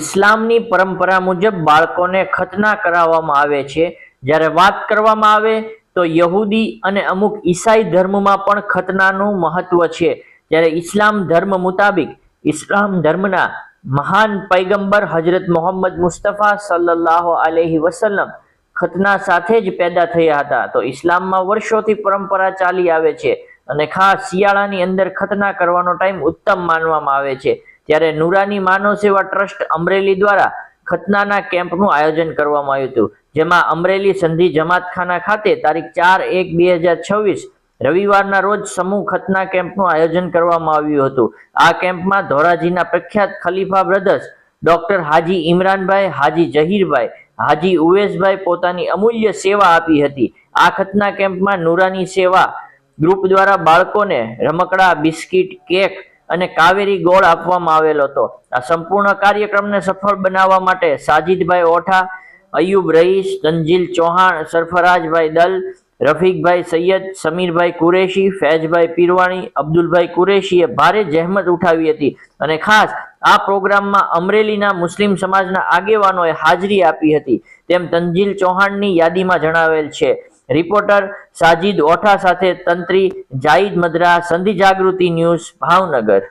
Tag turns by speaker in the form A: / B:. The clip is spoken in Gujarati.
A: ઇસ્લામની પરંપરા મુજબ બાળકોને ખતના કરાવવામાં આવે છે. જ્યારે વાત કરવામાં આવે તો યહૂદી અને અમુક ઈસાઈ ધર્મમાં પણ ખતનાનું મહત્વ છે. જ્યારે ઇસ્લામ ધર્મ મુતાબિક ઇસ્લામ ધર્મના મહાન પૈગંબર હજરત મોહમ્મદ મુસ્તફા સલ્લાહ આલહી વસલ્લમ ખતના સાથે જ પેદા થયા હતા. તો ઇસ્લામમાં વર્ષોથી પરંપરા ચાલી આવે છે અને ખાસ શિયાળાની અંદર ખતના કરવાનો ટાઈમ ઉત્તમ માનવામાં આવે છે. ત્યારે નુરાની માનવ સેવા ટ્રસ્ટ અમરેલી દ્વારા ખતનાના કેમ્પનું આયોજન કરવામાં આવ્યું હતું, જેમાં અમરેલી સંધિ જમાતખાના ખાતે તારીખ ચાર એક બે હજાર છવ્વીસ રવિવારના રોજ સમૂહ ખતના કેમ્પનું આયોજન કરવામાં આવ્યું હતું. આ કેમ્પમાં ધોરાજીના પ્રખ્યાત ખલીફા બ્રધર્સ ડોક્ટર હાજી ઇમરાનભાઈ, હાજી જહીરભાઈ, હાજી ઉવેશભાઈ પોતાની અમૂલ્ય સેવા આપી હતી. આ ખતના કેમ્પમાં નુરાની સેવા ગ્રુપ દ્વારા બાળકોને રમકડા, બિસ્કિટ, કેક અને કાવેરી ગોળ આપવામાં આવેલો હતો. આ સંપૂર્ણ કાર્યક્રમને સફળ બનાવવા માટે સાજિદભાઈ ઓઠા, અયુબ રઈસ તંજીલ ચૌહાણ, સરફરાજભાઈ દલ, રફીકભાઈ સૈયદ, સમીરભાઈ કુરેશી, ફૈજભાઈ પીરવાણી, અબ્દુલભાઈ કુરેશીએ ભારે જહેમત ઉઠાવી હતી અને ખાસ આ પ્રોગ્રામમાં અમરેલીના મુસ્લિમ સમાજના આગેવાનોએ હાજરી આપી હતી. તેમ તંજીલ ચૌહાણની યાદીમાં જણાવેલ છે. રિપોર્ટર સાજિદ ઓઠા સાથે તંત્રી જાઈદ મદ્રા સંધિ જાગૃતિ ન્યૂઝ ભાવનગર.